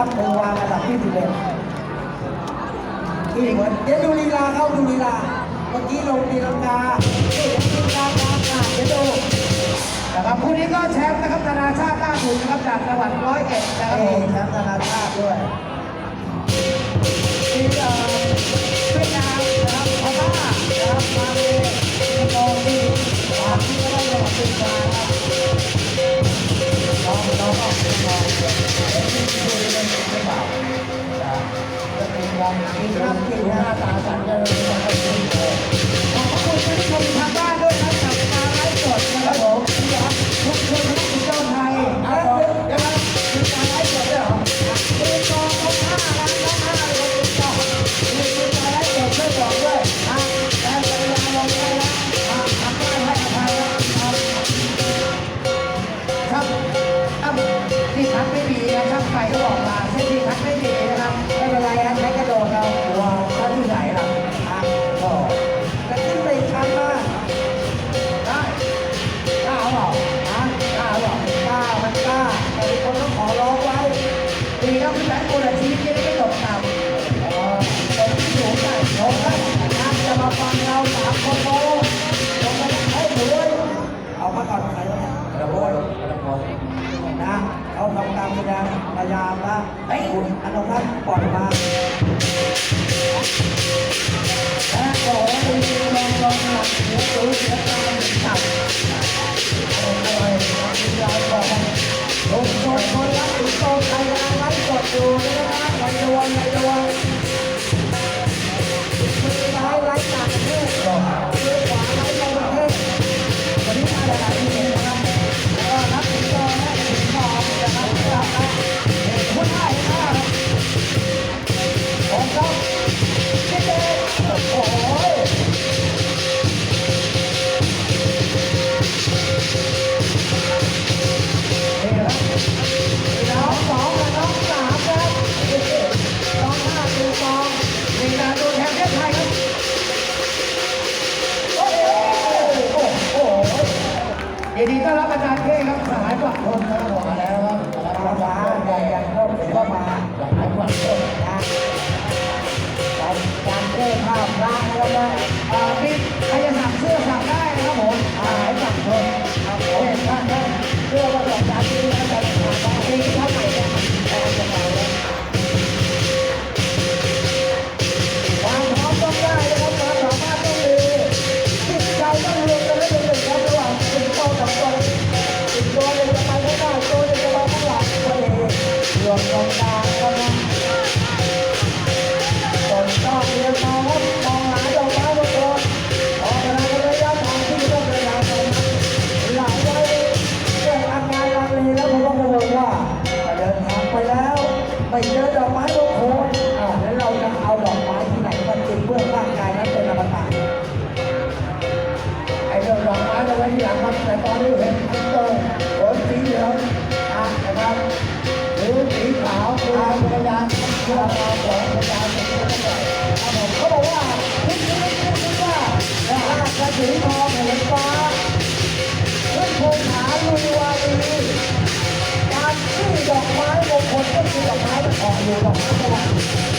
ครับโงวางอันดับที่สิบเอ็ดอีกเดี๋ยวดูลีลาเข้าดูลีลา เมื่อกี้ลงตีลังกาเดี๋ยวตีลังกาตามเดี๋ยวดูนะครับคู่นี้ก็แชมป์นะครับธนาชาติล่าสุดนะครับจากจังหวัดร้อยเอ็ดนะครับแชมป์ธนาชาติด้วย หน้าตาสันกันเลยนะครับขอบคุณท่านผู้ชมทางบ้านด้วยครับกับการไลฟ์สดนะครับผมนะครับทุกคนทุกเจ้าไทยนะครับนะครับเป็นการไลฟ์สดด้วยเหรอเป็นกองทัพห้าล้านทัพห้าเลยเป็นกองเป็นการไลฟ์สดด้วยบอกด้วยอะได้เวลาลงได้แล้วอะทำได้ให้อภัยนะครับครับอ้าวที่ทักไม่ดีนะครับใครก็บอกมาเช่นที่ทักไม่ดี ดีต้อนรับอาจารย์เท่ครับสายกลับคนนะครับผมาแล้วครับมาแล้วมาอย่างก็ผมก็มาสหายกลับคนนะการเท่ภาพพระแล้วนะอาทิตย์ ขนสีเหลืองอะนหับสีขาวคืาเราของานเป็ข้กำกับครับเขาบอกว่าพิจิตรพูดถึงว่านะฮะกระสีทองเหลืงฟ้าเพื่อนคงหาลุยวารีการที่ดอกไม้มงคลก็คือดอกไม้ของอยู่ดอกไม้สวร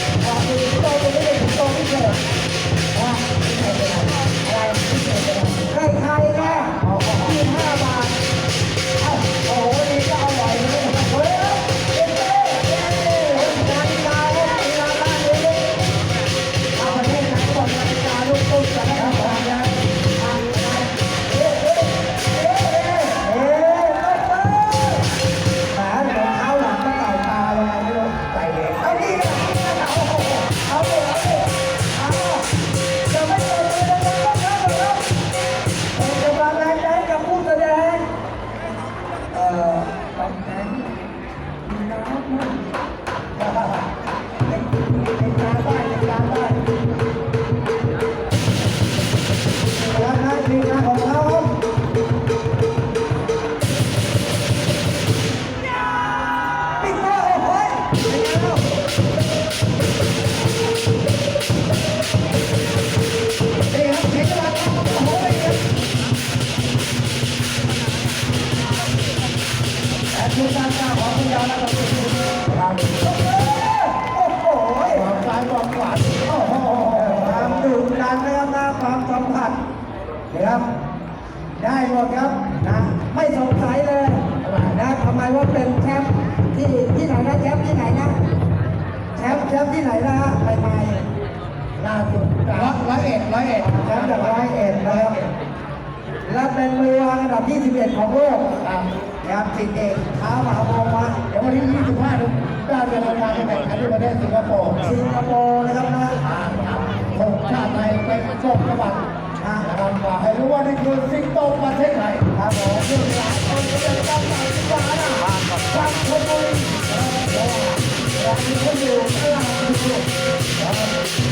ด้หมดครับนะไม่สงสัยเลยนะทำไมว่าเป็นแชมป์ที่ที่ไหนนะแชมป์ที่ไหนนะแชมป์แชมป์ที่ไหนนะฮะใหม่ๆล่าสุดร้อยร้อยเอ็ดร้อยเอ็ดแชมป์จากร้อยเอ็ดนะครับและเป็นมือวางอันดับที่11ของโลกครับนะครับสิทธิเอกเท้ามหาโมมาเดี๋ยววันที่25นี้ได้เดินทางไปแข่งขันที่ประเทศสิงคโปร์สิงคโปร์นะครับนะส่งชาติไทยไปส่งจังหวัด นะครับว่าให้รู้ว่านี่คือสิงโตประเทศไทยครับผมเรื่องราวคนจะได้องใจศึกษานะจากคนบุรีเรามีคนอยู่ข้างหลัง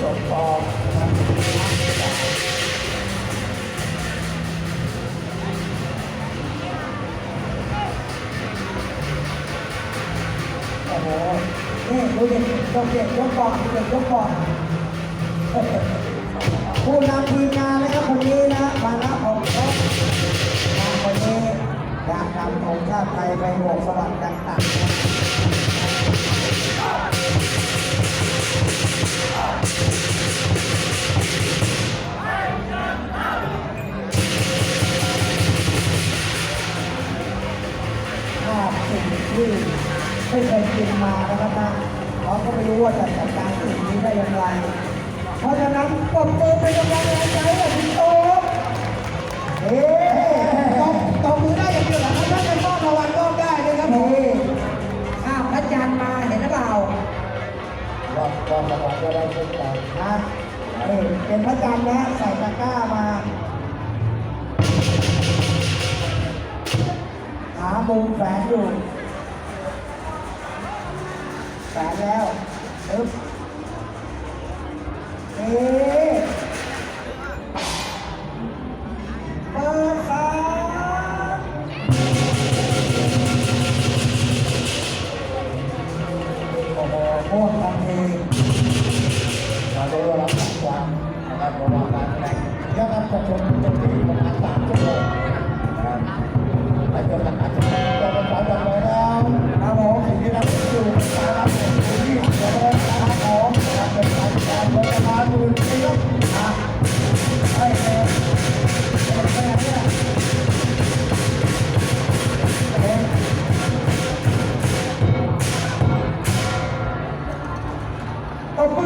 สมปองนะครับโอ้โหนี่ดูเด็กยกเด็กยกบอลเด็กยกบอลผู้นำทีมงานนะครับคนนี้นะมานะของเขางานคนนี้ อยากนำองชาติไทยไปโบกสวรรค์ต่างภาพสิ่งที่ไม่เคยกินมานะครับนะเขาก็ไม่รู้ว่าจะจัดการสิ่งนี้ได้อย่างไร เพราะฉะนั้นปรบมือเป็นกำลังใจให้กับพี่โตครับเฮ้ รอบรอบรางวัลก็ได้เช่นกันนะนี่เป็นพระจันทร์นะใส่ตะกร้ามาหามุมแฝงอยู่แฝงแล้วปึ๊บนี่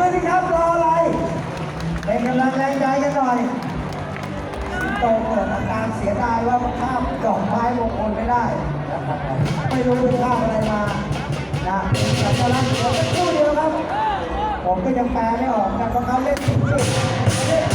ตบมือสิครับรออะไรเป็นกำลังแรงใจกันหน่อยโตเกิดอาการเสียดายว่าภาพดอกไม้มงคลไม่ได้ ไม่รู้ไปข้าพอะไรมานะแต่ตอนนั้นเดี๋ยวสักครู่เดียวครับ ผมก็ยังแปลไม่ออกกันเพราะเขาเล่นสุดๆ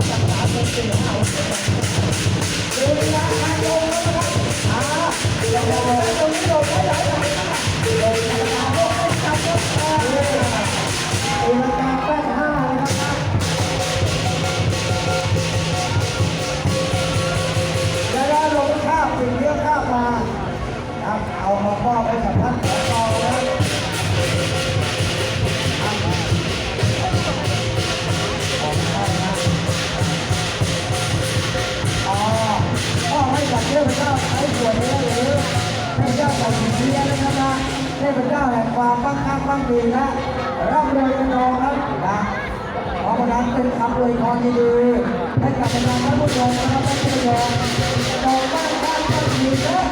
想拿出去 เทพเจ้าแห่งความมั่งคั่งมั่งมีนะร่ำรวยเงินทองครับนะขอประทานเป็นคำอวยพรดีๆให้กับบรรดาท่านผู้ชมนะครับท่านผู้ชมจงมั่งคั่งมั่งมีนะ